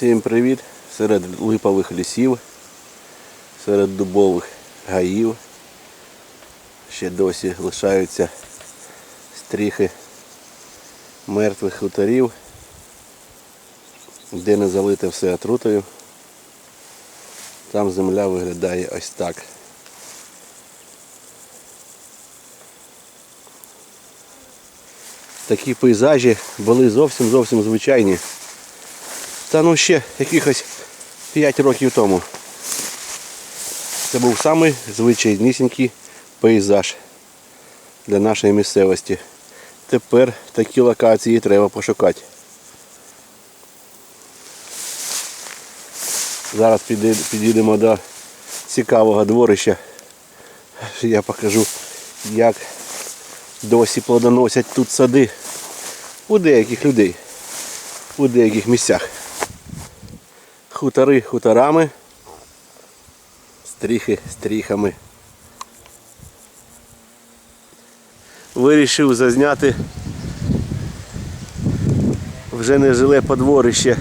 Всім привіт! Серед липових лісів, серед дубових гаїв ще досі лишаються стріхи мертвих хуторів, де не залите все отрутою. Там земля виглядає ось так. Такі пейзажі були зовсім зовсім звичайні. Та ну ще якихось 5 років тому. Це був самий звичайнісінький пейзаж для нашої місцевості. Тепер такі локації треба пошукати. Зараз підійдемо до цікавого дворища. Я покажу, як досі плодоносять тут сади у деяких людей, у деяких місцях. Хутори хуторами, стріхи стріхами. Вирішив зазняти вже не жиле подворище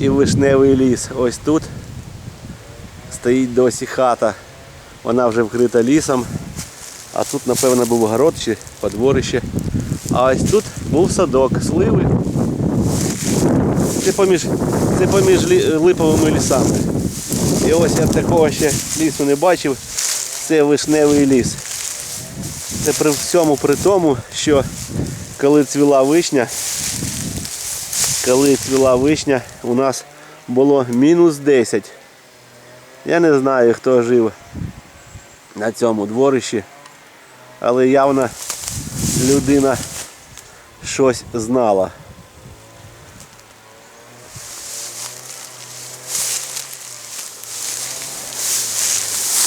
і вишневий ліс. Ось тут стоїть досі хата. Вона вже вкрита лісом. А тут, напевно, був город чи подворище. А ось тут був садок, сливи. Це поміж, це поміж лі- липовими лісами. І ось я такого ще лісу не бачив. Це вишневий ліс. Це при всьому при тому, що коли цвіла вишня, коли цвіла вишня, у нас було мінус 10. Я не знаю, хто жив на цьому дворищі, але явно людина щось знала.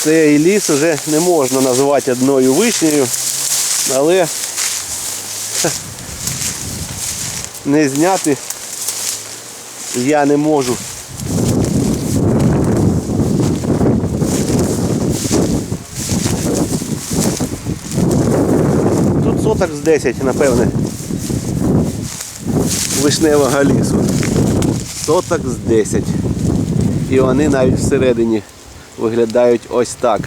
Цей ліс вже не можна називати одною вишнею, але не зняти я не можу. Тут соток з 10, напевне, вишневого лісу. Соток з 10. І вони навіть всередині виглядають ось так.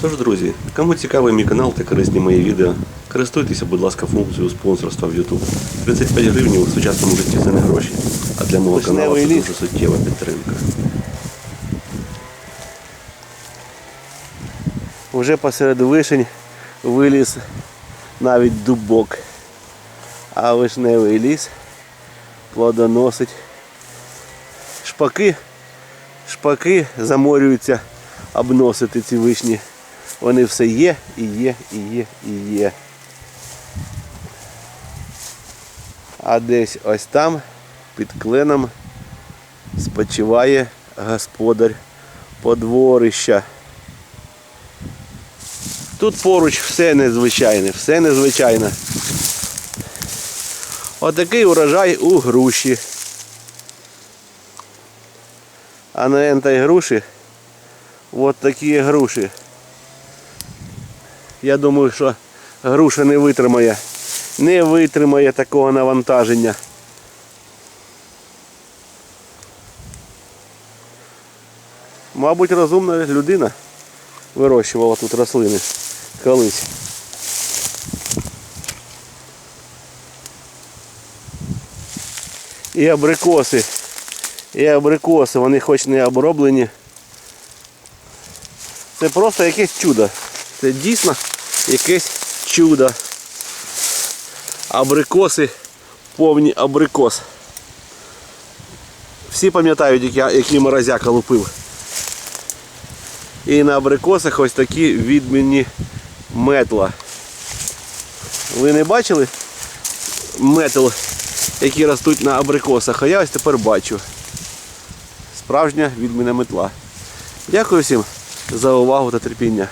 Тож, друзі, кому цікавий мій канал та корисні мої відео, користуйтеся, будь ласка, функцією спонсорства в YouTube. 35 гривень у сучасному житті це не гроші. А для мого каналу це ліс. дуже суттєва підтримка. Уже посеред вишень виліз навіть дубок. А вишневий ліс плодоносить. Шпаки, шпаки заморюються обносити ці вишні. Вони все є і є, і є, і є. А десь ось там, під кленом, спочиває господар подворища. Тут поруч все незвичайне, все незвичайне. Отакий урожай у груші. А на ентай груші от такі груші. Я думаю, що груша не витримає. Не витримає такого навантаження. Мабуть, розумна людина вирощувала тут рослини колись. І абрикоси. І абрикоси, вони хоч не оброблені. Це просто якесь чудо. Це дійсно якесь чудо. Абрикоси, повні абрикос. Всі пам'ятають, як я, який морозяка лупив. І на абрикосах ось такі відмінні метла. Ви не бачили метл, які ростуть на абрикосах, а я ось тепер бачу. Справжня відміна метла. Дякую всім за увагу та терпіння.